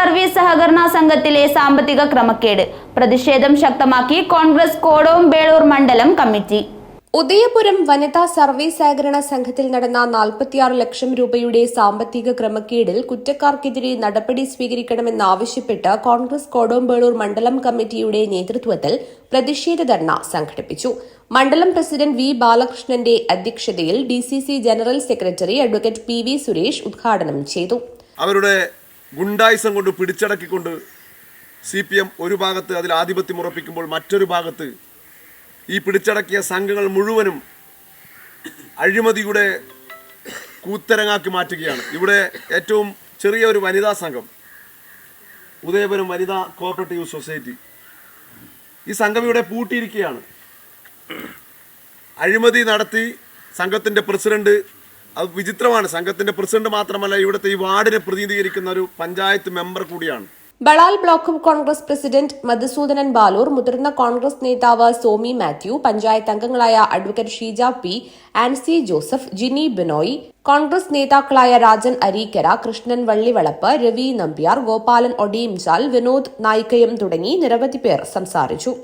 Service സഹകരണ സംഘത്തിലെ സാമ്പത്തിക ക്രമക്കേട്. പ്രതിഷേധം ശക്തമാക്കി കോൺഗ്രസ് കോടോംബേളൂർ മണ്ഡലം കമ്മിറ്റി. ഉദയപുരം വനിതാ സർവീസ് സഹകരണ സംഘത്തിൽ നടന്ന നാൽപ്പത്തിയാറ് ലക്ഷം രൂപയുടെ സാമ്പത്തിക ക്രമക്കേടിൽ കുറ്റക്കാർക്കെതിരെ നടപടി സ്വീകരിക്കണമെന്നാവശ്യപ്പെട്ട് കോൺഗ്രസ് കോടോംബേളൂർ മണ്ഡലം കമ്മിറ്റിയുടെ നേതൃത്വത്തിൽ പ്രതിഷേധ ധർണ സംഘടിപ്പിച്ചു. മണ്ഡലം പ്രസിഡന്റ് വി ബാലകൃഷ്ണന്റെ അധ്യക്ഷതയിൽ DCC general secretary advocate P V Suresh ഉദ്ഘാടനം ചെയ്തു. അവരുടെ ഗുണ്ടായുസം കൊണ്ട് പിടിച്ചടക്കിക്കൊണ്ട് സി പി എം ഒരു ഭാഗത്ത് അതിൽ ആധിപത്യം ഉറപ്പിക്കുമ്പോൾ മറ്റൊരു ഭാഗത്ത് ഈ പിടിച്ചടക്കിയ സംഘങ്ങൾ മുഴുവനും അഴിമതിയുടെ കൂത്തരങ്ങാക്കി മാറ്റുകയാണ്. ഇവിടെ ഏറ്റവും ചെറിയ ഒരു വനിതാ സംഘം ഉദയപുരം വനിതാ കോപ്പറേറ്റീവ് സൊസൈറ്റി. ഈ സംഘം ഇവിടെ പൂട്ടിയിരിക്കുകയാണ്. അഴിമതി നടത്തി സംഘത്തിന്റെ പ്രസിഡന്റ് അത് വിചിത്രമാണ്. സംഘത്തിന്റെ പ്രസിഡന്റ് മാത്രമല്ല ഇവിടുത്തെ ഈ വാർഡിനെ പ്രതിനിധീകരിക്കുന്ന ഒരു പഞ്ചായത്ത് മെമ്പർ കൂടിയാണ്. ബളാൽ ബ്ലോക്ക് കോൺഗ്രസ് പ്രസിഡന്റ് മധുസൂദനൻ ബാലൂർ മുതിർന്ന കോൺഗ്രസ് നേതാവ് സോമി മാത്യു പഞ്ചായത്ത് അംഗങ്ങളായ അഡ്വക്കേറ്റ് ഷീജ പി ആൻസി ജോസഫ് ജിനി ബിനോയ് കോൺഗ്രസ് നേതാക്കളായ രാജൻ അരീക്കര കൃഷ്ണൻ വള്ളിവളപ്പ് രവി നമ്പ്യാർ ഗോപാലൻ ഒടിയിംചാൽ വിനോദ് നായിക്കയം തുടങ്ങി നിരവധി പേർ സംസാരിച്ചു.